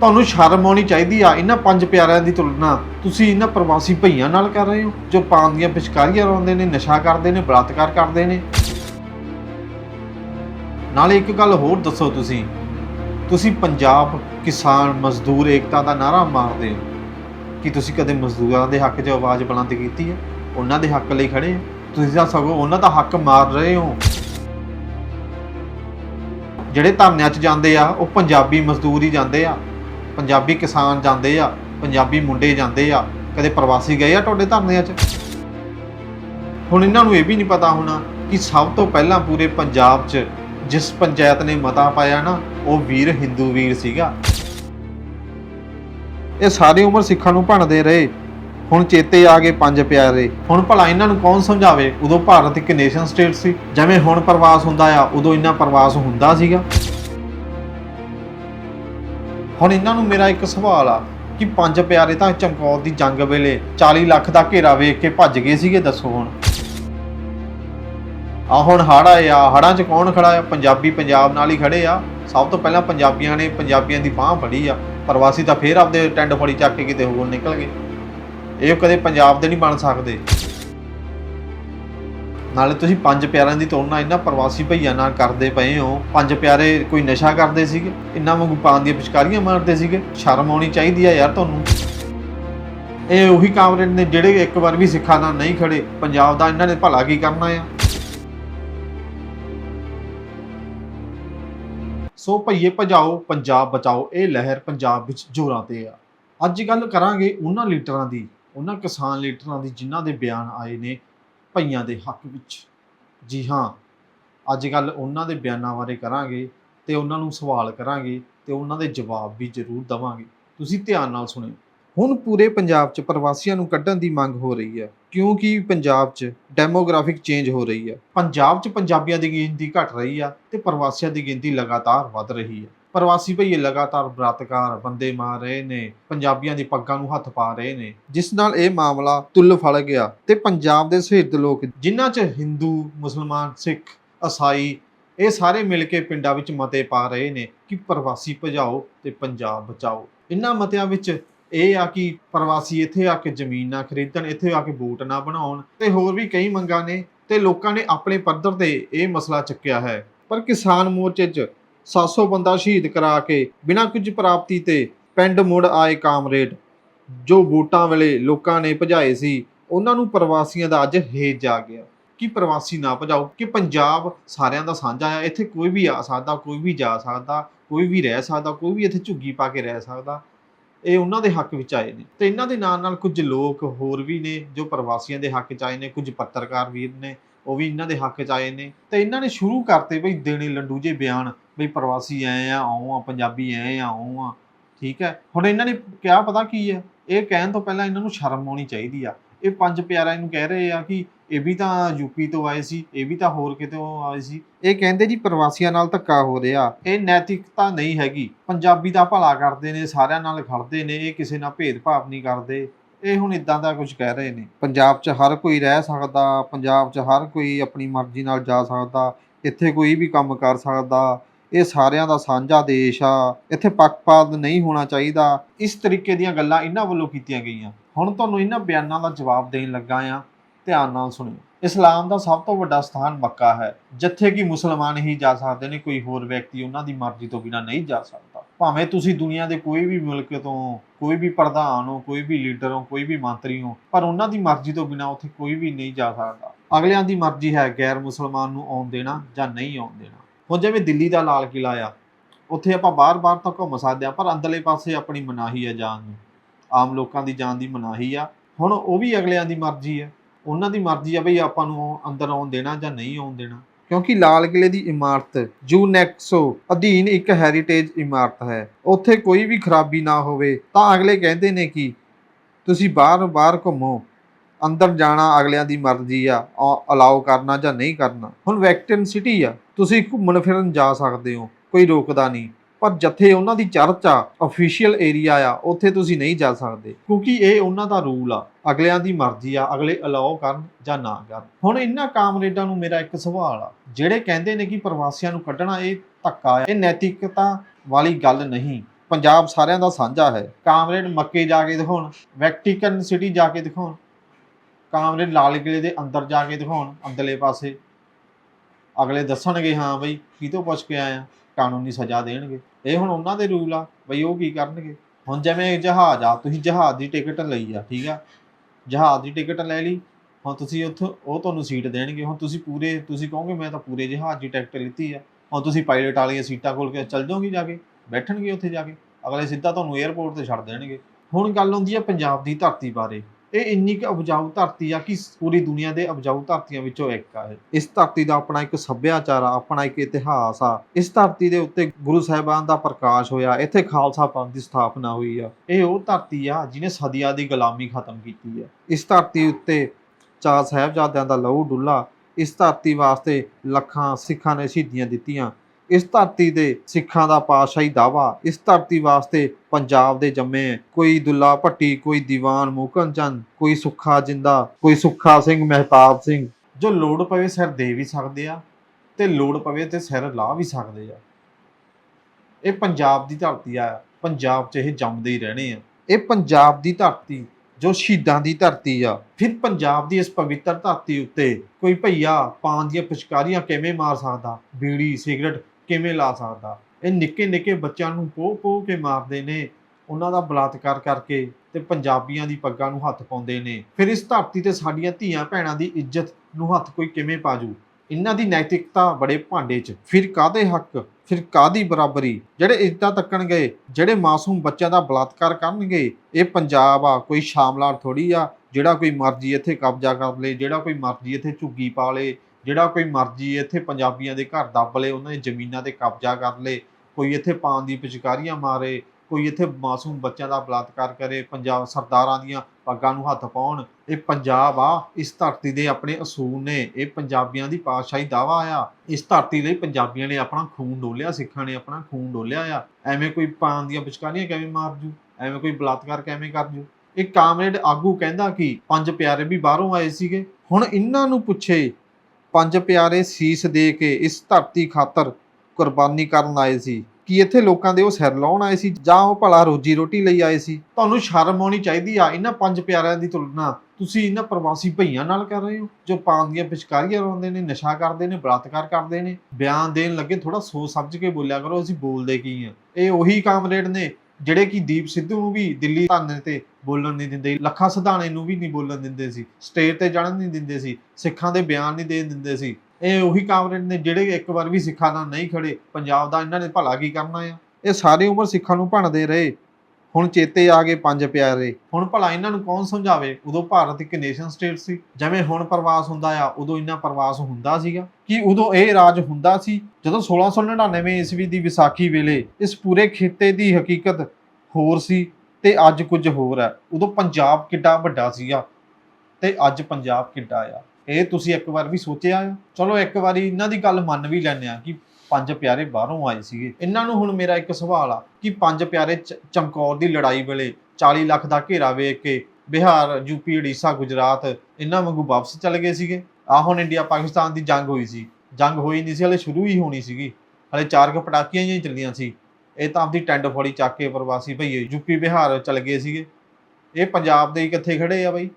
ਤੁਹਾਨੂੰ ਸ਼ਰਮ ਆਉਣੀ ਚਾਹੀਦੀ ਆ ਇਹਨਾਂ ਪੰਜ ਪਿਆਰਿਆਂ ਦੀ ਤੁਲਨਾ। ਤੁਸੀਂ ਇਹਨਾਂ ਪ੍ਰਵਾਸੀ ਭਈਆਂ ਨਾਲ ਕਰ ਰਹੇ ਹੋ, ਜੋ ਪਾਨ ਦੀਆਂ ਪਿਚਕਾਰੀਆਂ ਲਾਉਂਦੇ ਨੇ, ਨਸ਼ਾ ਕਰਦੇ ਨੇ, ਬਲਾਤਕਾਰ ਕਰਦੇ ਨੇ। ਨਾਲੇ ਇੱਕ ਗੱਲ ਹੋਰ ਦੱਸੋ ਤੁਸੀਂ। ਤੁਸੀਂ ਪੰਜਾਬ ਕਿਸਾਨ ਮਜ਼ਦੂਰ ਏਕਤਾ ਦਾ ਨਾਰਾ ਮਾਰਦੇ ਹੋ। ਕਿ ਤੁਸੀਂ ਕਦੇ ਮਜ਼ਦੂਰਾਂ ਦੇ ਹੱਕ 'ਚ ਆਵਾਜ਼ ਬੁਲੰਦ ਕੀਤੀ ਹੈ? ਉਹਨਾਂ ਦੇ ਹੱਕ ਲਈ ਖੜੇ ਹੋ? ਤੁਸੀਂ ਤਾਂ ਸਗੋਂ ਉਹਨਾਂ ਦਾ ਹੱਕ ਮਾਰ ਰਹੇ ਹੋ। ਜਿਹੜੇ ਧਰਨਿਆਂ 'ਚ ਜਾਂਦੇ ਆ, ਉਹ ਪੰਜਾਬੀ ਮਜ਼ਦੂਰ ਹੀ ਜਾਂਦੇ ਆ। ਪੰਜਾਬੀ ਕਿਸਾਨ ਜਾਂਦੇ ਆ, ਪੰਜਾਬੀ ਮੁੰਡੇ ਜਾਂਦੇ ਆ, ਕਦੇ ਪ੍ਰਵਾਸੀ ਗਏ ਆ ਤੁਹਾਡੇ ਧਰਨਿਆਂ 'ਚ? ਹੁਣ ਇਹਨਾਂ ਨੂੰ ਇਹ ਵੀ ਨਹੀਂ ਪਤਾ ਹੋਣਾ ਕਿ ਸਭ ਤੋਂ ਪਹਿਲਾਂ ਪੂਰੇ ਪੰਜਾਬ 'ਚ ਜਿਸ ਪੰਚਾਇਤ ਨੇ ਮਤਾ ਪਾਇਆ ਨਾ, ਉਹ ਵੀਰ ਹਿੰਦੂ ਵੀਰ ਸੀਗਾ। ਇਹ ਸਾਰੀ ਉਮਰ ਸਿੱਖਾਂ ਨੂੰ ਭੰਨਦੇ ਰਹੇ। ਹੁਣ ਚੇਤੇ ਆ ਗਏ ਪੰਜ ਪਿਆਰੇ। ਹੁਣ ਭਲਾ ਇਹਨਾਂ ਨੂੰ ਕੌਣ ਸਮਝਾਵੇ? ਉਦੋਂ ਭਾਰਤ ਇੱਕ ਨੇਸ਼ਨ ਸਟੇਟ ਸੀ। ਜਿਵੇਂ ਹੁਣ ਪ੍ਰਵਾਸ ਹੁੰਦਾ ਆ, ਉਦੋਂ ਇੰਨਾ ਪ੍ਰਵਾਸ ਹੁੰਦਾ ਸੀਗਾ। ਹੁਣ ਇਹਨਾਂ ਨੂੰ ਮੇਰਾ ਇੱਕ ਸਵਾਲ ਆ ਕਿ ਪੰਜ ਪਿਆਰੇ ਤਾਂ ਚਮਕੌਰ ਦੀ ਜੰਗ ਵੇਲੇ 40 ਲੱਖ ਦਾ ਘੇਰਾ ਵੇਖ ਕੇ ਭੱਜ ਗਏ ਸੀਗੇ, ਦੱਸੋ ਹੁਣ। ਆ ਹੁਣ ਹੜ ਆਏ ਆ ਹੜਾਂ 'ਚ ਕੌਣ ਖੜਾ ਆ? ਪੰਜਾਬੀ ਪੰਜਾਬ ਨਾਲ ਹੀ ਖੜੇ ਆ। ਸਭ ਤੋਂ ਪਹਿਲਾਂ ਪੰਜਾਬੀਆਂ ਨੇ ਪੰਜਾਬੀਆਂ ਦੀ ਬਾਹ ਫੜੀ ਆ। ਪ੍ਰਵਾਸੀ ਤਾਂ ਫੇਰ ਆਪਦੇ ਟੈਂਡ ਫੜੀ ਚੱਕ ਕੇ ਕਿਤੇ ਹੋਰ ਨਿਕਲ ਗਏ। ਇਹ ਕਦੇ ਪੰਜਾਬ ਦੇ ਨਹੀਂ ਬਣ ਸਕਦੇ। ਨਾਲੇ ਤੁਸੀਂ ਪੰਜ ਪਿਆਰਿਆਂ ਦੀ ਤੁਲਨਾ ਇਹਨਾਂ ਪ੍ਰਵਾਸੀ ਭਈਆਂ ਨਾਲ ਕਰਦੇ ਪਏ ਹੋ। ਪੰਜ ਪਿਆਰੇ ਕੋਈ ਨਸ਼ਾ ਕਰਦੇ ਸੀਗੇ? ਇਹਨਾਂ ਵਾਂਗੂ ਪਾਨ ਦੀਆਂ ਪਿਚਕਾਰੀਆਂ ਮਾਰਦੇ ਸੀਗੇ? ਸ਼ਰਮ ਆਉਣੀ ਚਾਹੀਦੀ ਆ ਯਾਰ ਤੁਹਾਨੂੰ। ਇਹ ਉਹੀ ਕਾਮਰੇਡ ਨੇ ਜਿਹੜੇ ਇੱਕ ਵਾਰ ਵੀ ਸਿੱਖਾਂ ਨਾਲ ਨਹੀਂ ਖੜੇ। ਪੰਜਾਬ ਦਾ ਇਹਨਾਂ ਨੇ ਭਲਾ ਕੀ ਕਰਨਾ ਆ? ਸੋ ਭਈਏ ਭਜਾਓ, ਪੰਜਾਬ ਬਚਾਓ। ਇਹ ਲਹਿਰ ਪੰਜਾਬ ਵਿੱਚ ਜ਼ੋਰਾਂ ਤੇ ਆ। ਅੱਜ ਗੱਲ ਕਰਾਂਗੇ ਉਹਨਾਂ ਲੀਡਰਾਂ ਦੀ, ਉਹਨਾਂ ਕਿਸਾਨ ਲੀਡਰਾਂ ਦੀ ਜਿਨ੍ਹਾਂ ਦੇ ਬਿਆਨ ਆਏ ਨੇ। ਭਈਆਂ ਦੇ ਹੱਕ ਵਿੱਚ। ਜੀ ਹਾਂ, ਅੱਜ ਕੱਲ ਉਹਨਾਂ ਦੇ ਬਿਆਨਾਂ ਬਾਰੇ ਕਰਾਂਗੇ ਤੇ ਉਹਨਾਂ ਨੂੰ ਸਵਾਲ ਕਰਾਂਗੇ ਤੇ ਉਹਨਾਂ ਦੇ ਜਵਾਬ ਵੀ ਜ਼ਰੂਰ ਦਵਾਂਗੇ। ਤੁਸੀਂ ਧਿਆਨ ਨਾਲ ਸੁਣਿਓ। ਹੁਣ ਪੂਰੇ ਪੰਜਾਬ 'ਚ ਪ੍ਰਵਾਸੀਆਂ ਨੂੰ ਕੱਢਣ ਦੀ ਮੰਗ ਹੋ ਰਹੀ ਹੈ, ਕਿਉਂਕਿ ਪੰਜਾਬ 'ਚ ਡੈਮੋਗ੍ਰਾਫਿਕ ਚੇਂਜ ਹੋ ਰਹੀ ਹੈ। ਪੰਜਾਬ 'ਚ ਪੰਜਾਬੀਆਂ ਦੀ ਗਿਣਤੀ ਘਟ ਰਹੀ ਆ ਤੇ ਪ੍ਰਵਾਸੀਆਂ ਦੀ ਗਿਣਤੀ ਲਗਾਤਾਰ ਵੱਧ ਰਹੀ ਹੈ। ਪ੍ਰਵਾਸੀ ਭਈਏ ਲਗਾਤਾਰ ਬਰਾਤਕਾਰ, ਬੰਦੇ ਮਾਰ ਰਹੇ ਨੇ, ਪੰਜਾਬੀਆਂ ਦੀ ਪੱਗਾਂ ਨੂੰ ਹੱਥ ਪਾ ਰਹੇ ਨੇ। ਜਿਸ ਨਾਲ ਇਹ ਮਾਮਲਾ ਤੁੱਲ ਫੜ ਗਿਆ ਤੇ ਪੰਜਾਬ ਦੇ ਸ਼ਹੀਦ ਲੋਕ, ਜਿਨ੍ਹਾਂ 'ਚ ਹਿੰਦੂ, ਮੁਸਲਮਾਨ, ਸਿੱਖ, ਈਸਾਈ, ਇਹ ਸਾਰੇ ਮਿਲ ਕੇ ਪਿੰਡਾਂ ਵਿੱਚ ਮਤੇ ਪਾ ਰਹੇ ਨੇ ਕਿ ਪ੍ਰਵਾਸੀ ਭਜਾਓ ਤੇ ਪੰਜਾਬ ਬਚਾਓ। ਇਹਨਾਂ ਮਤਿਆਂ ਵਿੱਚ ਇਹ ਆ ਕਿ ਪ੍ਰਵਾਸੀ ਇੱਥੇ ਆ ਕੇ ਜ਼ਮੀਨ ਨਾ ਖਰੀਦਣ, ਇੱਥੇ ਆ ਕੇ ਬੂਟ ਨਾ ਬਣਾਉਣ ਤੇ ਹੋਰ ਵੀ ਕਈ ਮੰਗਾਂ ਨੇ ਤੇ ਲੋਕਾਂ ਨੇ ਆਪਣੇ ਪੱਧਰ ਤੇ ਇਹ ਮਸਲਾ ਚੱਕਿਆ ਹੈ। ਪਰ ਕਿਸਾਨ ਮੋਰਚੇ 'ਚ 700 ਬੰਦਾ ਸ਼ਹੀਦ ਕਰਾ ਕੇ ਬਿਨਾਂ ਕੁਝ ਪ੍ਰਾਪਤੀ ਤੇ ਪਿੰਡ ਮੁੜ ਆਏ ਕਾਮਰੇਡ। ਜੋ ਵੋਟਾਂ ਵੇਲੇ ਲੋਕਾਂ ਨੇ ਭਜਾਏ ਸੀ, ਉਹਨਾਂ ਨੂੰ ਪ੍ਰਵਾਸੀਆਂ ਦਾ ਅੱਜ ਹੇਜ ਜਾ ਗਿਆ। ਕਿ ਪ੍ਰਵਾਸੀ ਨਾ ਭਜਾਓ, ਕਿ ਪੰਜਾਬ ਸਾਰਿਆਂ ਦਾ ਸਾਂਝਾ ਆ, ਇੱਥੇ ਕੋਈ ਵੀ ਆ ਸਕਦਾ, ਕੋਈ ਵੀ ਜਾ ਸਕਦਾ, ਕੋਈ ਵੀ ਰਹਿ ਸਕਦਾ, ਕੋਈ ਵੀ ਇੱਥੇ ਝੁੱਗੀ ਪਾ ਕੇ ਰਹਿ ਸਕਦਾ। ਇਹ ਉਹਨਾਂ ਦੇ ਹੱਕ ਵਿੱਚ ਆਏ ਨੇ। ਤੇ ਇਹਨਾਂ ਦੇ ਨਾਲ ਨਾਲ ਕੁਝ ਲੋਕ ਹੋਰ ਵੀ ਨੇ ਜੋ ਪ੍ਰਵਾਸੀਆਂ ਦੇ ਹੱਕ 'ਚ ਆਏ ਨੇ, ਕੁਝ ਪੱਤਰਕਾਰ ਵੀਰ ਨੇ, ਉਹ ਵੀ ਇਹਨਾਂ ਦੇ ਹੱਕ 'ਚ ਆਏ ਨੇ। ਤੇ ਇਹਨਾਂ ਨੇ ਸ਼ੁਰੂ ਕਰਤੇ ਬਈ ਦੇਣੇ ਲੰਡੂ ਜੇ ਬਿਆਨ। ਬਈ ਪ੍ਰਵਾਸੀ ਐ ਆ, ਆਉਂ ਆ, ਪੰਜਾਬੀ ਐ ਆ, ਆਉਂ ਆ। ਠੀਕ ਹੈ? ਹੁਣ ਇਹਨਾਂ ਨੇ ਕਿਹਾ ਪਤਾ ਕੀ ਹੈ? ਇਹ ਕਹਿਣ ਤੋਂ ਪਹਿਲਾਂ ਇਹਨਾਂ ਨੂੰ ਸ਼ਰਮ ਆਉਣੀ ਚਾਹੀਦੀ ਆ। ਇਹ ਪੰਜ ਪਿਆਰਾ ਇਹਨੂੰ ਕਹਿ ਰਹੇ ਆ ਕਿ ਇਹ ਵੀ ਤਾਂ ਯੂਪੀ ਤੋਂ ਆਏ ਸੀ, ਇਹ ਵੀ ਤਾਂ ਹੋਰ ਕਿਤੇ ਆਏ ਸੀ। ਇਹ ਕਹਿੰਦੇ ਜੀ ਪ੍ਰਵਾਸੀਆਂ ਨਾਲ ਧੱਕਾ ਹੋ ਰਿਹਾ। ਇਹ ਨੈਤਿਕਤਾ ਨਹੀਂ ਹੈਗੀ। ਪੰਜਾਬੀ ਦਾ ਭਲਾ ਕਰਦੇ ਨੇ, ਸਾਰਿਆਂ ਨਾਲ ਖੜਦੇ ਨੇ, ਇਹ ਕਿਸੇ ਨਾਲ ਭੇਦਭਾਵ ਨਹੀਂ ਕਰਦੇ। ਇਹ ਹੁਣ ਇਦਾਂ ਦਾ ਕੁਝ ਕਹਿ ਰਹੇ ਨੇ। ਪੰਜਾਬ 'ਚ ਹਰ ਕੋਈ ਰਹਿ ਸਕਦਾ, ਪੰਜਾਬ 'ਚ ਹਰ ਕੋਈ ਆਪਣੀ ਮਰਜ਼ੀ ਨਾਲ ਜਾ ਸਕਦਾ, ਇੱਥੇ ਕੋਈ ਵੀ ਕੰਮ ਕਰ ਸਕਦਾ। ਇਹ ਸਾਰਿਆਂ ਦਾ ਸਾਂਝਾ ਦੇਸ਼ ਆ, ਇੱਥੇ ਪੱਖਪਾਤ ਨਹੀਂ ਹੋਣਾ ਚਾਹੀਦਾ। ਇਸ ਤਰੀਕੇ ਦੀਆਂ ਗੱਲਾਂ ਇਹਨਾਂ ਵੱਲੋਂ ਕੀਤੀਆਂ ਗਈਆਂ। ਹੁਣ ਤੁਹਾਨੂੰ ਇਹਨਾਂ ਬਿਆਨਾਂ ਦਾ ਜਵਾਬ ਦੇਣ ਲੱਗਾ ਆ ਧਿਆਨ ਨਾਲ ਸੁਣਿਓ। ਇਸਲਾਮ ਦਾ ਸਭ ਤੋਂ ਵੱਡਾ ਸਥਾਨ ਮੱਕਾ ਹੈ, ਜਿੱਥੇ ਕਿ ਮੁਸਲਮਾਨ ਹੀ ਜਾ ਸਕਦੇ ਨੇ, ਕੋਈ ਹੋਰ ਵਿਅਕਤੀ ਉਹਨਾਂ ਦੀ ਮਰਜ਼ੀ ਤੋਂ ਬਿਨਾਂ ਨਹੀਂ ਜਾ ਸਕਦਾ। ਭਾਵੇਂ ਤੁਸੀਂ ਦੁਨੀਆ ਦੇ ਕੋਈ ਵੀ ਮੁਲਕ ਤੋਂ, ਕੋਈ ਵੀ ਪ੍ਰਧਾਨ ਹੋ, ਕੋਈ ਵੀ ਲੀਡਰ ਹੋ, ਕੋਈ ਵੀ ਮੰਤਰੀ ਹੋ, ਪਰ ਉਹਨਾਂ ਦੀ ਮਰਜ਼ੀ ਤੋਂ ਬਿਨਾਂ ਉੱਥੇ ਕੋਈ ਵੀ ਨਹੀਂ ਜਾ ਸਕਦਾ। ਅਗਲਿਆਂ ਦੀ ਮਰਜ਼ੀ ਹੈ ਗੈਰ ਮੁਸਲਮਾਨ ਨੂੰ ਆਉਣ ਦੇਣਾ ਜਾਂ ਨਹੀਂ ਆਉਣ ਦੇਣਾ। ਹੁਣ ਜਿਵੇਂ ਦਿੱਲੀ ਦਾ ਲਾਲ ਕਿਲਾ ਆ, ਉੱਥੇ ਆਪਾਂ ਬਾਹਰ-ਬਾਹਰ ਤਾਂ ਘੁੰਮ ਸਕਦੇ ਆ ਪਰ ਅੰਦਰਲੇ ਪਾਸੇ ਆਪਣੀ ਮਨਾਹੀ ਆ ਜਾਣ ਨੂੰ। ਆਮ ਲੋਕਾਂ ਦੀ ਜਾਣ ਦੀ ਮਨਾਹੀ ਆ। ਹੁਣ ਉਹ ਵੀ ਅਗਲਿਆਂ ਦੀ ਮਰਜ਼ੀ ਆ। ਉਹਨਾਂ ਦੀ ਮਰਜ਼ੀ ਆ ਬਈ ਆਪਾਂ ਨੂੰ ਅੰਦਰ ਆਉਣ ਦੇਣਾ ਜਾਂ ਨਹੀਂ ਆਉਣ ਦੇਣਾ। ਕਿਉਂਕਿ ਲਾਲ ਕਿਲੇ ਦੀ ਇਮਾਰਤ ਯੂਨੈਕਸੋ ਅਧੀਨ ਇੱਕ ਹੈਰੀਟੇਜ ਇਮਾਰਤ ਹੈ। ਉੱਥੇ ਕੋਈ ਵੀ ਖਰਾਬੀ ਨਾ ਹੋਵੇ। ਤਾਂ ਅਗਲੇ ਕਹਿੰਦੇ ਨੇ ਕਿ ਤੁਸੀਂ ਬਾਹਰ ਬਾਹਰ ਘੁੰਮੋ। ਅੰਦਰ ਜਾਣਾ ਅਗਲਿਆਂ ਦੀ ਮਰਜ਼ੀ ਆ ਅਲਾਉ ਕਰਨਾ ਜਾਂ ਨਹੀਂ ਕਰਨਾ। ਹੁਣ ਵੈਕਟਨ ਸਿਟੀ ਆ, ਤੁਸੀਂ ਘੁੰਮਣ ਫਿਰਨ ਜਾ ਸਕਦੇ ਹੋ, ਕੋਈ ਰੋਕਦਾ ਨਹੀਂ। ਪਰ ਜਿੱਥੇ ਉਹਨਾਂ ਦੀ ਚਰਚ ਆ ਅਫੀਸ਼ੀਅਲ ਏਰੀਆ ਆ, ਉੱਥੇ ਤੁਸੀਂ ਨਹੀਂ ਜਾ ਸਕਦੇ। ਕਿਉਂਕਿ ਇਹ ਉਹਨਾਂ ਦਾ ਰੂਲ ਆ, ਅਗਲਿਆਂ ਦੀ ਮਰਜ਼ੀ ਆ, ਅਗਲੇ ਅਲਾਉ ਕਰਨ ਜਾਂ ਨਾ ਕਰਨ। ਹੁਣ ਇਹਨਾਂ ਕਾਮਰੇਡਾਂ ਨੂੰ ਮੇਰਾ ਇੱਕ ਸਵਾਲ ਆ, ਜਿਹੜੇ ਕਹਿੰਦੇ ਨੇ ਕਿ ਪ੍ਰਵਾਸੀਆਂ ਨੂੰ ਕੱਢਣਾ ਇਹ ਧੱਕਾ ਆ, ਇਹ ਨੈਤਿਕਤਾ ਵਾਲੀ ਗੱਲ ਨਹੀਂ। ਪੰਜਾਬ ਸਾਰਿਆਂ ਦਾ ਸਾਂਝਾ ਹੈ। ਕਾਮਰੇਡ ਮੱਕੇ ਜਾ ਕੇ ਦਿਖਾਉਣ ਵੈਕਟੀਕਨ ਸਿਟੀ ਜਾ ਕੇ ਦਿਖਾਉਣ। ਕਾਮਰੇਡ ਲਾਲ ਕਿਲੇ ਦੇ ਅੰਦਰ ਜਾ ਕੇ ਦਿਖਾਉਣ, ਅੰਦਰਲੇ ਪਾਸੇ। ਅਗਲੇ ਦੱਸਣਗੇ, ਹਾਂ ਬਈ, ਕਿਤੋਂ ਪੁੱਛ ਕੇ ਆਇਆ ਕਾਨੂੰਨੀ ਸਜ਼ਾ ਦੇਣਗੇ। ਇਹ ਹੁਣ ਉਹਨਾਂ ਦੇ ਰੂਲ ਆ, ਬਈ ਉਹ ਕੀ ਕਰਨਗੇ? ਹੁਣ ਜਿਵੇਂ ਜਹਾਜ਼ ਆ, ਤੁਸੀਂ ਜਹਾਜ਼ ਦੀ ਟਿਕਟ ਲਈ ਆ, ਠੀਕ ਆ? ਜਹਾਜ਼ ਦੀ ਟਿਕਟ ਲੈ ਲਈ, ਹੁਣ ਤੁਸੀਂ ਉੱਥੋਂ, ਉਹ ਤੁਹਾਨੂੰ ਸੀਟ ਦੇਣਗੇ। ਹੁਣ ਤੁਸੀਂ ਪੂਰੇ, ਤੁਸੀਂ ਕਹੋਗੇ, ਮੈਂ ਤਾਂ ਪੂਰੇ ਜਹਾਜ਼ ਦੀ ਟਿਕਟ ਲਿੱਤੀ ਆ। ਹੁਣ ਤੁਸੀਂ ਪਾਇਲਟ ਵਾਲੀਆਂ ਸੀਟਾਂ ਕੋਲ ਕੇ ਚੱਲ ਜਾਓਗੇ ਜਾ ਕੇ, ਬੈਠਣਗੇ ਉੱਥੇ ਜਾ ਕੇ। ਅਗਲੇ ਸਿੱਧਾ ਤੁਹਾਨੂੰ 에ਅਰਪੋਰਟ ਤੇ ਛੱਡ ਦੇਣਗੇ। ਹੁਣ ਗੱਲ ਹੁੰਦੀ ਹੈ ਪੰਜਾਬ ਦੀ ਧਰਤੀ ਬਾਰੇ। ਇਹ ਇੰਨੀ ਕੁ ਉਪਜਾਊ ਧਰਤੀ ਆ ਕਿ ਪੂਰੀ ਦੁਨੀਆ ਦੇ ਉਪਜਾਊ ਧਰਤੀਆਂ ਵਿੱਚੋਂ ਇੱਕ ਆ ਇਸ ਧਰਤੀ ਦਾ ਆਪਣਾ ਇੱਕ ਸੱਭਿਆਚਾਰ ਆ, ਆਪਣਾ ਇੱਕ ਇਤਿਹਾਸ ਆ। ਇਸ ਧਰਤੀ ਦੇ ਉੱਤੇ ਗੁਰੂ ਸਾਹਿਬਾਨ ਦਾ ਪ੍ਰਕਾਸ਼ ਹੋਇਆ, ਇੱਥੇ ਖਾਲਸਾ ਪੰਥ ਦੀ ਸਥਾਪਨਾ ਹੋਈ ਆ। ਇਹ ਉਹ ਧਰਤੀ ਆ ਜਿਹਨੇ ਸਦੀਆਂ ਦੀ ਗੁਲਾਮੀ ਖਤਮ ਕੀਤੀ ਆ। ਇਸ ਧਰਤੀ ਉੱਤੇ ਚਾਰ ਸਾਹਿਬਜ਼ਾਦਿਆਂ ਦਾ ਲਹੂ ਡੁੱਲਾ, ਇਸ ਧਰਤੀ ਵਾਸਤੇ ਲੱਖਾਂ ਸਿੱਖਾਂ ਨੇ ਸ਼ਹੀਦੀਆਂ ਦਿੱਤੀਆਂ। ਇਸ ਧਰਤੀ ਦੇ ਸਿੱਖਾਂ ਦਾ ਪਾਤਸ਼ਾਹੀ ਦਾਵਾ, ਇਸ ਧਰਤੀ ਵਾਸਤੇ ਪੰਜਾਬ ਦੇ ਜੰਮੇ ਕੋਈ ਦੁੱਲਾ ਭੱਟੀ, ਕੋਈ ਦੀਵਾਨ ਮੋਹਕਮ ਚੰਦ, ਕੋਈ ਸੁੱਖਾ ਜਿੰਦਾ, ਕੋਈ ਸੁੱਖਾ ਸਿੰਘ ਮਹਿਤਾਬ ਸਿੰਘ। ਜੋ ਲੋੜ ਪਵੇ ਸਿਰ ਦੇ ਵੀ ਸਕਦੇ ਆ ਤੇ ਲੋੜ ਪਵੇ ਤੇ ਸਿਰ ਲਾ ਵੀ ਸਕਦੇ ਆ। ਇਹ ਪੰਜਾਬ ਦੀ ਧਰਤੀ ਆ, ਪੰਜਾਬ 'ਚ ਇਹ ਜੰਮਦੇ ਹੀ ਰਹਿਣੇ ਆ। ਇਹ ਪੰਜਾਬ ਦੀ ਧਰਤੀ, ਜੋ ਸ਼ਹੀਦਾਂ ਦੀ ਧਰਤੀ ਆ। ਫਿਰ ਪੰਜਾਬ ਦੀ ਇਸ ਪਵਿੱਤਰ ਧਰਤੀ ਉੱਤੇ ਕੋਈ ਭਈਆ ਪਾਨ ਦੀਆਂ ਪਿਚਕਾਰੀਆਂ ਕਿਵੇਂ ਮਾਰ ਸਕਦਾ? ਬੀੜੀ, ਸਿਗਰਟ ਕਿਵੇਂ ਲਾ ਸਕਦਾ? ਇਹ ਨਿੱਕੇ ਨਿੱਕੇ ਬੱਚਿਆਂ ਨੂੰ ਪੋ ਪੋ ਕੇ ਮਾਰਦੇ ਨੇ, ਉਹਨਾਂ ਦਾ ਬਲਾਤਕਾਰ ਕਰਕੇ ਤੇ ਪੰਜਾਬੀਆਂ ਦੀ ਪੱਗਾਂ ਨੂੰ ਹੱਥ ਪਾਉਂਦੇ ਨੇ। ਫਿਰ ਇਸ ਧਰਤੀ ਤੇ ਸਾਡੀਆਂ ਧੀਆਂ ਭੈਣਾਂ ਦੀ ਇੱਜ਼ਤ ਨੂੰ ਹੱਥ ਕੋਈ ਕਿਵੇਂ ਪਾਜੂ? ਇਹਨਾਂ ਦੀ ਨੈਤਿਕਤਾ ਬੜੇ ਭਾਂਡੇ 'ਚ। ਫਿਰ ਕਾਦੇ ਹੱਕ? ਫਿਰ ਕਾਦੀ ਬਰਾਬਰੀ? ਜਿਹੜੇ ਇੱਜ਼ਤਾਂ ਤੱਕਣਗੇ ਜਿਹੜੇ ਮਾਸੂਮ ਬੱਚਿਆਂ ਦਾ ਬਲਾਤਕਾਰ ਕਰਨਗੇ, ਇਹ ਪੰਜਾਬ ਆ, ਕੋਈ ਸ਼ਾਮਲਾਰ ਥੋੜੀ ਆ, ਜਿਹੜਾ ਕੋਈ ਮਰਜ਼ੀ ਇੱਥੇ ਕਬਜ਼ਾ ਕਰ ਲੇ, ਜਿਹੜਾ ਕੋਈ ਮਰਜ਼ੀ ਇੱਥੇ ਝੁੱਗੀ ਪਾ ਲੇ ਜਿਹੜਾ ਕੋਈ ਮਰਜ਼ੀ ਇੱਥੇ ਪੰਜਾਬੀਆਂ ਦੇ ਘਰ ਦੱਬ ਲਏ ਉਹਨਾਂ ਦੀ ਜ਼ਮੀਨਾਂ ਤੇ ਕਬਜ਼ਾ ਕਰ ਲਏ ਕੋਈ ਇੱਥੇ ਪਾਨ ਦੀ ਪਿਚਕਾਰੀਆਂ ਮਾਰੇ, ਕੋਈ ਇੱਥੇ ਮਾਸੂਮ ਬੱਚਿਆਂ ਦਾ ਬਲਾਤਕਾਰ ਕਰੇ, ਪੰਜਾਬ ਸਰਦਾਰਾਂ ਦੀਆਂ ਪੱਗਾਂ ਨੂੰ ਹੱਥ ਪਾਉਣ, ਇਹ ਪੰਜਾਬ ਆ, ਇਸ ਧਰਤੀ ਦੇ ਆਪਣੇ ਅਸੂਲ ਨੇ, ਇਹ ਪੰਜਾਬੀਆਂ ਦੀ ਪਾਤਸ਼ਾਹੀ ਦਾਵਾ ਆ, ਇਸ ਧਰਤੀ ਲਈ ਪੰਜਾਬੀਆਂ ਨੇ ਆਪਣਾ ਖੂਨ ਡੋਲਿਆ, ਸਿੱਖਾਂ ਨੇ ਆਪਣਾ ਖੂਨ ਡੋਲਿਆ ਆ, ਐਵੇਂ ਕੋਈ ਪਾਨ ਦੀਆਂ ਪਿਚਕਾਰੀਆਂ ਕਿਵੇਂ ਮਾਰ ਜੂ, ਐਵੇਂ ਕੋਈ ਬਲਾਤਕਾਰ ਕਿਵੇਂ ਕਰ ਜੂ? ਇਹ ਕਾਮਰੇਡ ਆਗੂ ਕਹਿੰਦਾ ਕਿ ਪੰਜ ਪਿਆਰੇ ਵੀ ਬਾਹਰੋਂ ਆਏ ਸੀਗੇ, ਹੁਣ ਇਹਨਾਂ ਨੂੰ ਪੁੱਛੇ ਪੰਜ ਪਿਆਰੇ ਸੀਸ ਦੇ ਕੇ ਇਸ ਧਰਤੀ ਖਾਤਰ ਕੁਰਬਾਨੀ ਕਰਨ ਆਏ ਸੀ। ਕਿ ਇੱਥੇ ਲੋਕਾਂ ਦੇ ਉਹ ਸਿਰ ਲਾਉਣ ਆਏ ਸੀ ਜਾਂ ਉਹ ਭਲਾ ਰੋਜੀ ਰੋਟੀ ਲਈ ਆਏ ਸੀ? ਤੁਹਾਨੂੰ ਸ਼ਰਮ ਆਉਣੀ ਚਾਹੀਦੀ ਆ ਇਹਨਾਂ ਪੰਜ ਪਿਆਰਿਆਂ ਦੀ ਤੁਲਨਾ। ਤੁਸੀਂ ਇਹਨਾਂ ਪ੍ਰਵਾਸੀ ਭਈਆਂ ਨਾਲ ਕਰ ਰਹੇ ਹੋ, ਜੋ ਪਾਨ ਦੀਆਂ ਪਿਚਕਾਰੀਆਂ ਰੋਂਦੇ ਨੇ, ਨਸ਼ਾ ਕਰਦੇ ਨੇ, ਬਲਾਤਕਾਰ ਕਰਦੇ ਨੇ। ਬਿਆਨ ਦੇਣ ਲੱਗੇ ਥੋੜਾ ਸੋਚ ਸਮਝ ਕੇ ਬੋਲਿਆ ਕਰੋ, ਅਸੀਂ ਬੋਲਦੇ ਕੀ ਆ ਇਹ ਉਹੀ ਕਾਮਰੇਡ ਨੇ ਜਿਹੜੇ ਕਿ ਦੀਪ ਸਿੱਧੂ ਨੂੰ ਵੀ ਦਿੱਲੀ ਧਰਨੇ ਤੇ ਬੋਲਣ ਨਹੀਂ ਦਿੰਦੇ, ਲੱਖਾਂ ਸਿਧਾਣੇ ਨੂੰ ਵੀ ਨਹੀਂ ਬੋਲਣ ਦਿੰਦੇ ਸੀ ਸਟੇਜ ਤੇ ਜਾਣ ਨਹੀਂ ਦਿੰਦੇ ਸੀ, ਸਿੱਖਾਂ ਦੇ ਬਿਆਨ ਨਹੀਂ ਦੇਣ ਦਿੰਦੇ ਸੀ। ਇਹ ਉਹੀ ਕਾਮਰੇਡ ਨੇ ਜਿਹੜੇ ਇੱਕ ਵਾਰ ਵੀ ਸਿੱਖਾਂ ਨਾਲ ਨਹੀਂ ਖੜੇ ਪੰਜਾਬ ਦਾ ਇਹਨਾਂ ਨੇ ਭਲਾ ਕੀ ਕਰਨਾ ਆ? ਇਹ ਸਾਰੀ ਉਮਰ ਸਿੱਖਾਂ ਨੂੰ ਭਣਦੇ ਰਹੇ। ਹੁਣ ਚੇਤੇ ਆ ਗਏ ਪੰਜ ਪਿਆਰੇ। ਹੁਣ ਭਲਾ ਇਹਨਾਂ ਨੂੰ ਕੌਣ ਸਮਝਾਵੇ? ਉਦੋਂ ਭਾਰਤ ਇੱਕ ਨੇਸ਼ਨ ਸਟੇਟ ਸੀ। ਜਿਵੇਂ ਹੁਣ ਪ੍ਰਵਾਸ ਹੁੰਦਾ ਆ, ਉਦੋਂ ਇੰਨਾ ਪ੍ਰਵਾਸ ਹੁੰਦਾ ਸੀਗਾ। ਕਿ ਉਦੋਂ ਇਹ ਰਾਜ ਹੁੰਦਾ ਸੀ? ਜਦੋਂ 1699 ਈਸਵੀ ਦੀ ਵਿਸਾਖੀ ਵੇਲੇ ਇਸ ਪੂਰੇ ਖਿੱਤੇ ਦੀ ਹਕੀਕਤ ਹੋਰ ਸੀ ਤੇ ਅੱਜ ਕੁਝ ਹੋਰ ਹੈ। ਉਦੋਂ ਪੰਜਾਬ ਕਿੱਡਾ ਵੱਡਾ ਸੀਗਾ ਤੇ ਅੱਜ ਪੰਜਾਬ ਕਿੱਡਾ ਆ। ਇਹ ਤੁਸੀਂ ਇੱਕ ਵਾਰ ਵੀ ਸੋਚਿਆ ਆ? ਚਲੋ ਇੱਕ ਵਾਰੀ ਇਹਨਾਂ ਦੀ ਗੱਲ ਮੰਨ ਵੀ ਲੈਂਦੇ ਆ ਕਿ ਪੰਜ ਪਿਆਰੇ ਬਾਹਰੋਂ ਆਏ ਸੀਗੇ। ਇਹਨਾਂ ਨੂੰ ਹੁਣ ਮੇਰਾ ਇੱਕ ਸਵਾਲ ਆ ਕਿ ਪੰਜ ਪਿਆਰੇ ਚਮਕੌਰ ਦੀ ਲੜਾਈ ਵੇਲੇ 40 ਲੱਖ ਦਾ ਘੇਰਾ ਵੇਖ ਕੇ ਬਿਹਾਰ ਯੂਪੀ ਉੜੀਸਾ, ਗੁਜਰਾਤ ਇਹਨਾਂ ਵਾਂਗੂ ਵਾਪਸ ਚਲੇ ਗਏ ਸੀਗੇ। ਆ ਹੁਣ ਇੰਡੀਆ, ਪਾਕਿਸਤਾਨ ਦੀ ਜੰਗ ਹੋਈ ਸੀ। ਜੰਗ ਹੋਈ ਨਹੀਂ ਸੀ, ਹਲੇ ਸ਼ੁਰੂ ਹੀ ਹੋਣੀ ਸੀਗੀ। ਹਲੇ ਚਾਰ ਕੁ ਪਟਾਕੀਆਂ ਹੀ ਚੱਲੀਆਂ ਸੀ। ਇਹ ਤਾਂ ਆਪਦੀ ਟੈਂਡ ਫੋੜੀ ਚੱਕ ਕੇ ਪ੍ਰਵਾਸੀ ਭਈਏ ਯੂਪੀ ਬਿਹਾਰ ਚਲੇ ਗਏ ਸੀਗੇ। ਇਹ ਪੰਜਾਬ ਦੇ ਹੀ ਕਿੱਥੇ ਖੜੇ ਆ ਬਈ?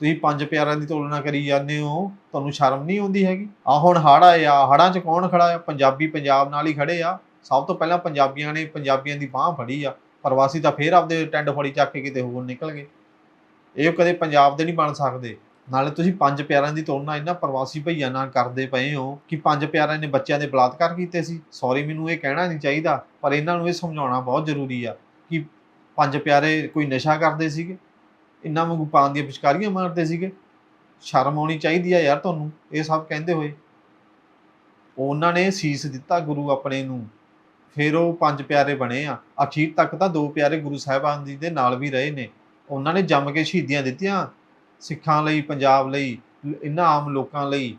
ਤੁਸੀਂ ਪੰਜ ਪਿਆਰਿਆਂ ਦੀ ਤੁਲਨਾ ਕਰੀ ਜਾਂਦੇ ਹੋ, ਤੁਹਾਨੂੰ ਸ਼ਰਮ ਨਹੀਂ ਆਉਂਦੀ ਹੈਗੀ? ਆ ਹੁਣ ਹੜ ਆਏ ਆ, ਹੜਾਂ 'ਚ ਕੌਣ ਖੜਾ ਆ? ਪੰਜਾਬੀ ਪੰਜਾਬ ਨਾਲ ਹੀ ਖੜੇ ਆ। ਸਭ ਤੋਂ ਪਹਿਲਾਂ ਪੰਜਾਬੀਆਂ ਨੇ ਪੰਜਾਬੀਆਂ ਦੀ ਬਾਹ ਫੜੀ ਆ। ਪ੍ਰਵਾਸੀ ਤਾਂ ਫੇਰ ਆਪਦੇ ਟੈਂਡ ਫੜੀ ਚੱਕ ਕੇ ਕਿਤੇ ਹੋਰ ਨਿਕਲ ਗਏ। ਇਹ ਕਦੇ ਪੰਜਾਬ ਦੇ ਨਹੀਂ ਬਣ ਸਕਦੇ। ਨਾਲੇ ਤੁਸੀਂ ਪੰਜ ਪਿਆਰਿਆਂ ਦੀ ਤੁਲਨਾ ਇਹਨਾਂ ਪ੍ਰਵਾਸੀ ਭਈਆਂ ਨਾਲ ਕਰਦੇ ਪਏ ਹੋ ਕਿ ਪੰਜ ਪਿਆਰਿਆਂ ਨੇ ਬੱਚਿਆਂ ਦੇ ਬਲਾਤਕਾਰ ਕੀਤੇ ਸੀ। ਸੌਰੀ ਮੈਨੂੰ ਇਹ ਕਹਿਣਾ ਨਹੀਂ ਚਾਹੀਦਾ, ਪਰ ਇਹਨਾਂ ਨੂੰ ਇਹ ਸਮਝਾਉਣਾ ਬਹੁਤ ਜ਼ਰੂਰੀ ਆ ਕਿ ਪੰਜ ਪਿਆਰੇ ਕੋਈ ਨਸ਼ਾ ਕਰਦੇ ਸੀਗੇ। ਇੰਨਾ ਵਾਂਗੂ ਪਾਨ ਦੀਆਂ ਪਿਚਕਾਰੀਆਂ ਮਾਰਦੇ ਸੀਗੇ। ਸ਼ਰਮ ਆਉਣੀ ਚਾਹੀਦੀ ਆ ਯਾਰ ਤੁਹਾਨੂੰ, ਇਹ ਸਭ ਕਹਿੰਦੇ ਹੋਏ। ਉਹਨਾਂ ਨੇ ਸੀਸ ਦਿੱਤਾ ਗੁਰੂ ਆਪਣੇ ਨੂੰ। ਫਿਰ ਉਹ ਪੰਜ ਪਿਆਰੇ ਬਣੇ ਆ। ਅਖੀਰ ਤੱਕ ਤਾਂ ਦੋ ਪਿਆਰੇ ਗੁਰੂ ਸਾਹਿਬਾਨ ਜੀ ਦੇ ਨਾਲ ਵੀ ਰਹੇ ਨੇ। ਉਹਨਾਂ ਨੇ ਜੰਮ ਕੇ ਸ਼ਹੀਦੀਆਂ ਦਿੱਤੀਆਂ ਸਿੱਖਾਂ ਲਈ, ਪੰਜਾਬ ਲਈ ਇਹਨਾਂ ਆਮ ਲੋਕਾਂ ਲਈ।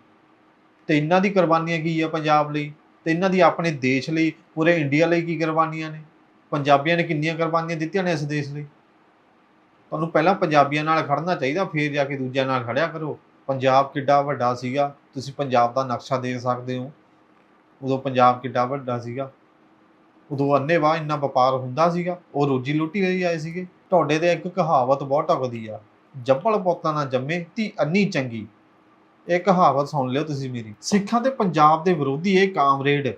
ਤੇ ਇਹਨਾਂ ਦੀ ਕੁਰਬਾਨੀਆਂ ਕੀ ਆ ਪੰਜਾਬ ਲਈ? ਤੇ ਇਹਨਾਂ ਦੀ ਆਪਣੇ ਦੇਸ਼ ਲਈ, ਪੂਰੇ ਇੰਡੀਆ ਲਈ ਕੀ ਕੁਰਬਾਨੀਆਂ ਨੇ? ਪੰਜਾਬੀਆਂ ਨੇ ਕਿੰਨੀਆਂ ਕੁਰਬਾਨੀਆਂ ਦਿੱਤੀਆਂ ਨੇ ਇਸ ਦੇਸ਼ ਲਈ? ਤੁਹਾਨੂੰ ਪਹਿਲਾਂ ਪੰਜਾਬੀਆਂ ਨਾਲ ਖੜਨਾ ਚਾਹੀਦਾ, ਫਿਰ ਜਾ ਕੇ ਦੂਜਿਆਂ ਨਾਲ ਖੜਿਆ ਕਰੋ। ਪੰਜਾਬ ਕਿੱਡਾ ਵੱਡਾ ਸੀਗਾ, ਤੁਸੀਂ ਪੰਜਾਬ ਦਾ ਨਕਸ਼ਾ ਦੇਖ ਸਕਦੇ ਹੋ। ਉਦੋਂ ਪੰਜਾਬ ਕਿੱਡਾ ਵੱਡਾ ਸੀਗਾ। ਉਦੋਂ ਅੰਨੇਵਾਹ ਇੰਨਾ ਵਪਾਰ ਹੁੰਦਾ ਸੀਗਾ, ਉਹ ਰੋਜੀ ਲੁੱਟੀ ਲਈ ਆਏ ਸੀਗੇ। ਤੁਹਾਡੇ ਤੇ ਇੱਕ ਕਹਾਵਤ ਬਹੁਤ ਟਕਦੀ ਆ ਜੱਬਲ ਪੋਤਾ ਨਾ ਜੰਮੇ ਤੀ ਅੰਨੀ ਚੰਗੀ। ਇਹ ਕਹਾਵਤ ਸੁਣ ਲਿਓ ਤੁਸੀਂ ਮੇਰੀ। ਸਿੱਖਾਂ ਤੇ ਪੰਜਾਬ ਦੇ ਵਿਰੋਧੀ ਇਹ ਕਾਮਰੇਡ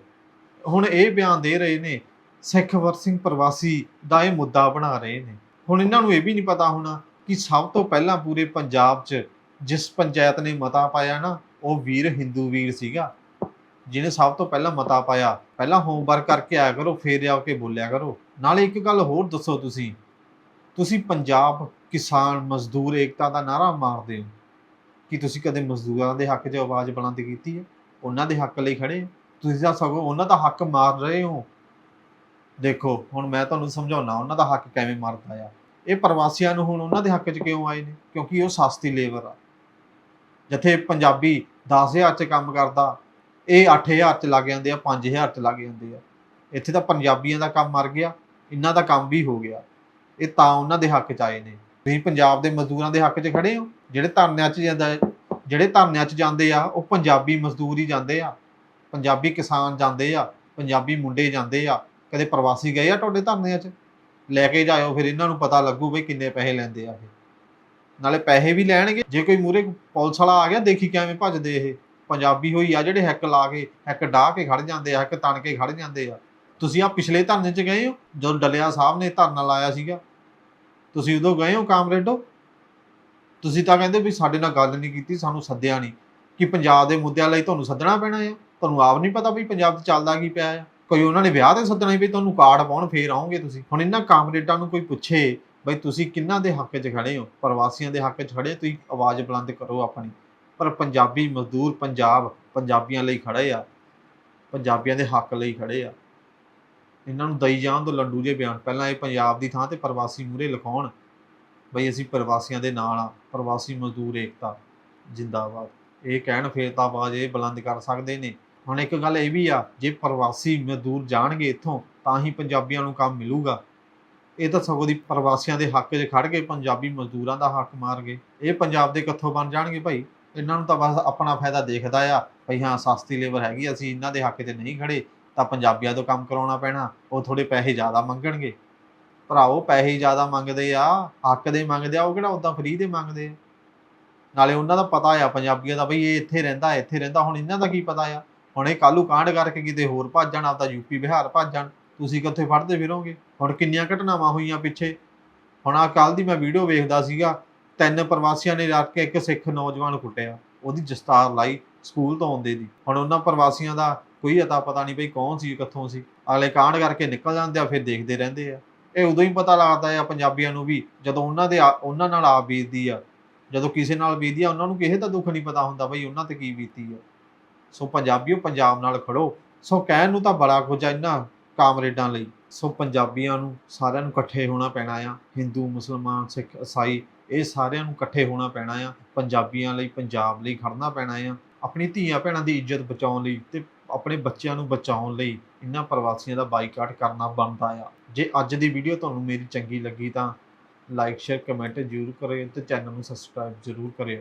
ਹੁਣ ਇਹ ਬਿਆਨ ਦੇ ਰਹੇ ਨੇ, ਸਿੱਖ ਵਰਸਿੰਗ ਪ੍ਰਵਾਸੀ ਦਾ ਇਹ ਮੁੱਦਾ ਬਣਾ ਰਹੇ ਨੇ। ਹੁਣ ਇਹਨਾਂ ਨੂੰ ਇਹ ਵੀ ਨਹੀਂ ਪਤਾ ਹੋਣਾ ਕਿ ਸਭ ਤੋਂ ਪਹਿਲਾਂ ਪੂਰੇ ਪੰਜਾਬ 'ਚ ਜਿਸ ਪੰਚਾਇਤ ਨੇ ਮਤਾ ਪਾਇਆ ਨਾ, ਉਹ ਵੀਰ ਹਿੰਦੂ ਵੀਰ ਸੀਗਾ। ਜਿਹਨੇ ਸਭ ਤੋਂ ਪਹਿਲਾਂ ਮਤਾ ਪਾਇਆ, ਪਹਿਲਾਂ ਹੋਮਵਰਕ ਕਰਕੇ ਆਇਆ ਕਰੋ, ਫੇਰ ਆ ਕੇ ਬੋਲਿਆ ਕਰੋ। ਨਾਲੇ ਇੱਕ ਗੱਲ ਹੋਰ ਦੱਸੋ ਤੁਸੀਂ। ਤੁਸੀਂ ਪੰਜਾਬ ਕਿਸਾਨ ਮਜ਼ਦੂਰ ਏਕਤਾ ਦਾ ਨਾਰਾ ਮਾਰਦੇ ਹੋ। ਕਿ ਤੁਸੀਂ ਕਦੇ ਮਜ਼ਦੂਰਾਂ ਦੇ ਹੱਕ 'ਚ ਆਵਾਜ਼ ਬੁਲੰਦ ਕੀਤੀ ਹੈ? ਉਹਨਾਂ ਦੇ ਹੱਕ ਲਈ ਖੜੇ ਤੁਸੀਂ ਤਾਂ ਸਗੋਂ ਉਹਨਾਂ ਦਾ ਹੱਕ ਮਾਰ ਰਹੇ ਹੋ। ਦੇਖੋ, ਹੁਣ ਮੈਂ ਤੁਹਾਨੂੰ ਸਮਝਾਉਣਾ ਉਹਨਾਂ ਦਾ ਹੱਕ ਕਿਵੇਂ ਮਾਰਦਾ ਆ ਇਹ ਪ੍ਰਵਾਸੀਆਂ ਨੂੰ ਹੁਣ ਉਹਨਾਂ ਦੇ ਹੱਕ 'ਚ ਕਿਉਂ ਆਏ ਨੇ? ਕਿਉਂਕਿ ਉਹ ਸਸਤੀ ਲੇਬਰ ਆ। ਜਿੱਥੇ ਪੰਜਾਬੀ 10000 'ਚ ਕੰਮ ਕਰਦਾ, ਇਹ 8000 'ਚ ਲੱਗ ਜਾਂਦੇ ਆ 5000 'ਚ ਲੱਗ ਜਾਂਦੇ ਆ। ਇੱਥੇ ਤਾਂ ਪੰਜਾਬੀਆਂ ਦਾ ਕੰਮ ਮਰ ਗਿਆ, ਇਹਨਾਂ ਦਾ ਕੰਮ ਵੀ ਹੋ ਗਿਆ। ਇਹ ਤਾਂ ਉਹਨਾਂ ਦੇ ਹੱਕ 'ਚ ਆਏ ਨੇ। ਤੁਸੀਂ ਪੰਜਾਬ ਦੇ ਮਜ਼ਦੂਰਾਂ ਦੇ ਹੱਕ 'ਚ ਖੜੇ ਹੋ? ਜਿਹੜੇ ਧਰਨਿਆਂ 'ਚ ਜਾਂਦਾ ਜਿਹੜੇ ਧਰਨਿਆਂ 'ਚ ਜਾਂਦੇ ਆ, ਉਹ ਪੰਜਾਬੀ ਮਜ਼ਦੂਰ ਹੀ ਜਾਂਦੇ ਆ। ਪੰਜਾਬੀ ਕਿਸਾਨ ਜਾਂਦੇ ਆ, ਪੰਜਾਬੀ ਮੁੰਡੇ ਜਾਂਦੇ ਆ। ਕਦੇ ਪ੍ਰਵਾਸੀ ਗਏ ਆ ਤੁਹਾਡੇ ਧਰਨਿਆਂ 'ਚ? ਲੈ ਕੇ ਜਾਇਓ, ਫਿਰ ਇਹਨਾਂ ਨੂੰ ਪਤਾ ਲੱਗੂ ਬਈ ਕਿੰਨੇ ਪੈਸੇ ਲੈਂਦੇ ਆ ਇਹ। ਨਾਲੇ ਪੈਸੇ ਵੀ ਲੈਣਗੇ, ਜੇ ਕੋਈ ਮੂਰੇ ਪੁਲਿਸ ਵਾਲਾ ਆ ਗਿਆ, ਦੇਖੀ ਕਿਵੇਂ ਭੱਜਦੇ ਇਹ। ਪੰਜਾਬੀ ਹੋਈ ਆ ਜਿਹੜੇ ਹੈਕ ਲਾ ਕੇ, ਹੈਕ ਡਾਹ ਕੇ ਖੜ ਜਾਂਦੇ ਆ, ਹੈਕ ਤਣ ਕੇ ਖੜ ਜਾਂਦੇ ਆ। ਤੁਸੀਂ ਆ ਪਿਛਲੇ ਧਰਨੇ 'ਚ ਗਏ ਹੋ, ਜਦੋਂ ਡਲਿਆ ਸਾਹਿਬ ਨੇ ਧਰਨਾ ਲਾਇਆ ਸੀਗਾ। ਤੁਸੀਂ ਉਦੋਂ ਗਏ ਹੋ ਕਾਮਰੇਡੋ? ਤੁਸੀਂ ਤਾਂ ਕਹਿੰਦੇ ਵੀ ਸਾਡੇ ਨਾਲ ਗੱਲ ਨਹੀਂ ਕੀਤੀ, ਸਾਨੂੰ ਸੱਦਿਆ ਨਹੀਂ। ਕਿ ਪੰਜਾਬ ਦੇ ਮੁੱਦਿਆਂ ਲਈ ਤੁਹਾਨੂੰ ਸੱਦਣਾ ਪੈਣਾ ਆ? ਤੁਹਾਨੂੰ ਆਪ ਨਹੀਂ ਪਤਾ ਵੀ ਪੰਜਾਬ 'ਚ ਚੱਲਦਾ ਕੀ ਪਿਆ ਆ? ਕੋਈ ਉਹਨਾਂ ਨੇ ਵਿਆਹ ਤੇ ਸੱਦਣਾ ਹੀ ਵੀ ਤੁਹਾਨੂੰ ਕਾਰਡ ਪਾਉਣ, ਫੇਰ ਆਉਂਗੇ ਤੁਸੀਂ। ਹੁਣ ਇਹਨਾਂ ਕਾਮਰੇਡਾਂ ਨੂੰ ਕੋਈ ਪੁੱਛੇ ਬਈ ਤੁਸੀਂ ਕਿੰਨਾਂ ਦੇ ਹੱਕ 'ਚ ਖੜੇ ਹੋ? ਪ੍ਰਵਾਸੀਆਂ ਦੇ ਹੱਕ 'ਚ ਖੜੇ ਤੁਸੀਂ ਆਵਾਜ਼ ਬੁਲੰਦ ਕਰੋ ਆਪਣੀ। ਪਰ ਪੰਜਾਬੀ ਮਜ਼ਦੂਰ ਪੰਜਾਬ ਪੰਜਾਬੀਆਂ ਲਈ ਖੜੇ ਆ। ਪੰਜਾਬੀਆਂ ਦੇ ਹੱਕ ਲਈ ਖੜੇ ਆ। ਇਹਨਾਂ ਨੂੰ ਦਈ ਜਾਣ ਤੋਂ ਲੰਡੂ ਜੇ ਬਿਆਨ। ਪਹਿਲਾਂ ਇਹ ਪੰਜਾਬ ਦੀ ਥਾਂ ਤੇ ਪ੍ਰਵਾਸੀ ਮੂਰੇ ਲਿਖਾਉਣ ਬਈ ਅਸੀਂ ਪ੍ਰਵਾਸੀਆਂ ਦੇ ਨਾਲ ਆ। ਪ੍ਰਵਾਸੀ ਮਜ਼ਦੂਰ ਏਕਤਾ, ਜਿੰਦਾਬਾਦ। ਇਹ ਕਹਿਣ, ਫੇਰ ਤਾਂ ਆਵਾਜ਼ ਇਹ ਬੁਲੰਦ ਕਰ ਸਕਦੇ ਨੇ। ਹੁਣ ਇੱਕ ਗੱਲ ਇਹ ਵੀ ਆ, ਜੇ ਪ੍ਰਵਾਸੀ ਮਜ਼ਦੂਰ ਜਾਣਗੇ ਇੱਥੋਂ, ਤਾਂ ਹੀ ਪੰਜਾਬੀਆਂ ਨੂੰ ਕੰਮ ਮਿਲੂਗਾ। ਇਹ ਤਾਂ ਸਗੋਂ ਦੀ ਪ੍ਰਵਾਸੀਆਂ ਦੇ ਹੱਕ 'ਚ ਖੜ ਕੇ ਪੰਜਾਬੀ ਮਜ਼ਦੂਰਾਂ ਦਾ ਹੱਕ ਮਾਰ ਗਏ ਇਹ ਪੰਜਾਬ ਦੇ ਕਿੱਥੋਂ ਬਣ ਜਾਣਗੇ ਭਾਈ? ਇਹਨਾਂ ਨੂੰ ਤਾਂ ਬਸ ਆਪਣਾ ਫਾਇਦਾ ਦੇਖਦਾ ਆ ਭਈ ਹਾਂ, ਸਸਤੀ ਲੇਬਰ ਹੈਗੀ ਅਸੀਂ ਇਹਨਾਂ ਦੇ ਹੱਕ 'ਚ ਨਹੀਂ ਖੜੇ ਤਾਂ ਪੰਜਾਬੀਆਂ ਤੋਂ ਕੰਮ ਕਰਾਉਣਾ ਪੈਣਾ, ਉਹ ਥੋੜੇ ਪੈਸੇ ਜ਼ਿਆਦਾ ਮੰਗਣਗੇ। ਭਰਾਓ ਪੈਸੇ ਜ਼ਿਆਦਾ ਮੰਗਦੇ ਆ, ਹੱਕ ਦੇ ਮੰਗਦੇ ਆ, ਉਹ ਕਿਹੜਾ ਉਦਾਂ ਫ੍ਰੀ ਦੇ ਮੰਗਦੇ ਆ? ਨਾਲੇ ਉਹਨਾਂ ਦਾ ਪਤਾ ਆ, ਪੰਜਾਬੀਆਂ ਦਾ ਬਈ ਇਹ ਇੱਥੇ ਰਹਿੰਦਾ ਇੱਥੇ ਰਹਿੰਦਾ, ਹੁਣ ਇਹਨਾਂ ਦਾ ਕੀ ਪਤਾ ਆ? ਹੁਣ ਇਹ ਕਾਲੂ ਕਾਂਡ ਕਰਕੇ ਕਿਤੇ ਹੋਰ ਭੱਜ ਜਾਣ, ਆਪਦਾ ਯੂਪੀ ਬਿਹਾਰ ਭੱਜ ਜਾਣ। ਤੁਸੀਂ ਕਿੱਥੇ ਫੜਦੇ ਫਿਰੋਗੇ? ਹੁਣ ਕਿੰਨੀਆਂ ਘਟਨਾਵਾਂ ਹੋਈਆਂ ਪਿੱਛੇ? ਹੁਣ ਆ ਕੱਲ ਦੀ ਮੈਂ ਵੀਡੀਓ ਵੇਖਦਾ ਸੀਗਾ, ਤਿੰਨ ਪ੍ਰਵਾਸੀਆਂ ਨੇ ਰੱਖ ਕੇ ਇੱਕ ਸਿੱਖ ਨੌਜਵਾਨ ਕੁੱਟਿਆ, ਉਹਦੀ ਜਸਤਾਰ ਲਾਈ ਸਕੂਲ ਤੋਂ ਆਉਂਦੇ ਦੀ। ਹੁਣ ਉਹਨਾਂ ਪ੍ਰਵਾਸੀਆਂ ਦਾ ਕੋਈ ਅਤਾ ਪਤਾ ਨਹੀਂ ਬਈ ਕੌਣ ਸੀ, ਕਿੱਥੋਂ ਸੀ। ਅਗਲੇ ਕਾਂਡ ਕਰਕੇ ਨਿਕਲ ਜਾਂਦੇ ਆ, ਫਿਰ ਦੇਖਦੇ ਰਹਿੰਦੇ ਆ। ਇਹ ਉਦੋਂ ਹੀ ਪਤਾ ਲੱਗਦਾ ਆ, ਪੰਜਾਬੀਆਂ ਨੂੰ ਵੀ ਜਦੋਂ ਉਹਨਾਂ ਦੇ ਆ- ਉਹਨਾਂ ਨਾਲ ਆਪ ਬੀਤਦੀ ਆ, ਜਦੋਂ ਕਿਸੇ ਨਾਲ ਬੀਤਦੀ ਆ, ਉਹਨਾਂ ਨੂੰ ਕਿਸੇ ਦਾ ਦੁੱਖ ਨਹੀਂ ਪਤਾ ਹੁੰਦਾ ਬਈ ਉਹਨਾਂ ਤੇ ਕੀ ਬੀਤੀ ਆ। ਸੋ ਪੰਜਾਬੀਓ ਪੰਜਾਬ ਨਾਲ ਖੜੋ। ਸੋ ਕਹਿਣ ਨੂੰ ਤਾਂ ਬੜਾ ਕੁਝ ਆ ਇਹਨਾਂ ਕਾਮਰੇਡਾਂ ਲਈ। ਸੋ ਪੰਜਾਬੀਆਂ ਨੂੰ ਸਾਰਿਆਂ ਨੂੰ ਇਕੱਠੇ ਹੋਣਾ ਪੈਣਾ ਆ। ਹਿੰਦੂ, ਮੁਸਲਮਾਨ, ਸਿੱਖ ਈਸਾਈ ਇਹ ਸਾਰਿਆਂ ਨੂੰ ਇਕੱਠੇ ਹੋਣਾ ਪੈਣਾ ਆ। ਪੰਜਾਬੀਆਂ ਲਈ, ਪੰਜਾਬ ਲਈ ਖੜਨਾ ਪੈਣਾ ਆ। ਆਪਣੀ ਧੀਆਂ ਭੈਣਾਂ ਦੀ ਇੱਜ਼ਤ ਬਚਾਉਣ ਲਈ ਤੇ ਆਪਣੇ ਬੱਚਿਆਂ ਨੂੰ ਬਚਾਉਣ ਲਈ ਇਹਨਾਂ ਪ੍ਰਵਾਸੀਆਂ ਦਾ ਬਾਈਕਾਟ ਕਰਨਾ ਬਣਦਾ ਆ। ਜੇ ਅੱਜ ਦੀ ਵੀਡੀਓ ਤੁਹਾਨੂੰ ਮੇਰੀ ਚੰਗੀ ਲੱਗੀ ਤਾਂ ਲਾਈਕ, ਸ਼ੇਅਰ, ਕਮੈਂਟ ਜ਼ਰੂਰ ਕਰਿਓ ਤੇ ਚੈਨਲ ਨੂੰ ਸਬਸਕ੍ਰਾਈਬ ਜ਼ਰੂਰ ਕਰਿਓ।